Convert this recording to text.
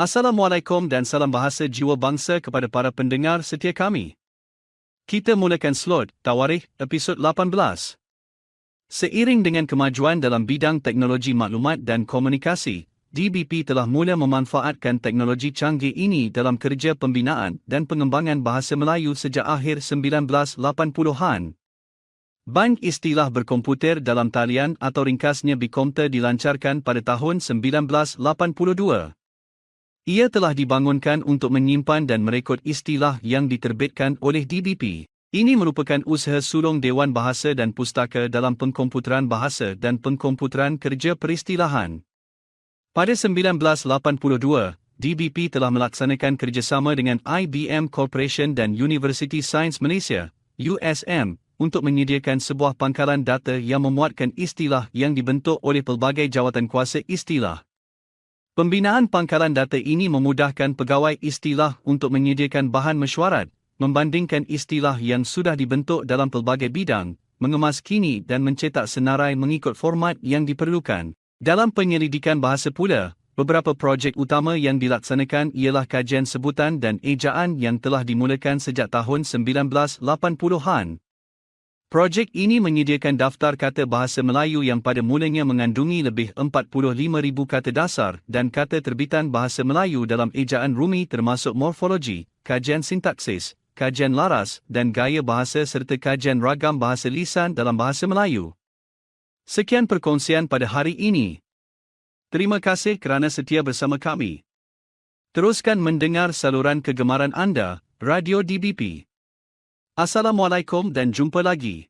Assalamualaikum dan salam bahasa jiwa bangsa kepada para pendengar setia kami. Kita mulakan slot Tawarikh episod 18. Seiring dengan kemajuan dalam bidang teknologi maklumat dan komunikasi, DBP telah mula memanfaatkan teknologi canggih ini dalam kerja pembinaan dan pengembangan bahasa Melayu sejak akhir 1980-an. Bank Istilah Berkomputer dalam Talian atau ringkasnya Bikomta dilancarkan pada tahun 1982. Ia telah dibangunkan untuk menyimpan dan merekod istilah yang diterbitkan oleh DBP. Ini merupakan usaha sulung Dewan Bahasa dan Pustaka dalam pengkomputeran bahasa dan pengkomputeran kerja peristilahan. Pada 1982, DBP telah melaksanakan kerjasama dengan IBM Corporation dan University Science Malaysia, USM, untuk menyediakan sebuah pangkalan data yang memuatkan istilah yang dibentuk oleh pelbagai jawatan kuasa istilah. Pembinaan pangkalan data ini memudahkan pegawai istilah untuk menyediakan bahan mesyuarat, membandingkan istilah yang sudah dibentuk dalam pelbagai bidang, mengemas kini dan mencetak senarai mengikut format yang diperlukan. Dalam penyelidikan bahasa pula, beberapa projek utama yang dilaksanakan ialah kajian sebutan dan ejaan yang telah dimulakan sejak tahun 1980-an. Projek ini menyediakan daftar kata bahasa Melayu yang pada mulanya mengandungi lebih 45,000 kata dasar dan kata terbitan bahasa Melayu dalam ejaan rumi termasuk morfologi, kajian sintaksis, kajian laras dan gaya bahasa serta kajian ragam bahasa lisan dalam bahasa Melayu. Sekian perkongsian pada hari ini. Terima kasih kerana setia bersama kami. Teruskan mendengar saluran kegemaran anda, Radio DBP. Assalamualaikum dan jumpa lagi.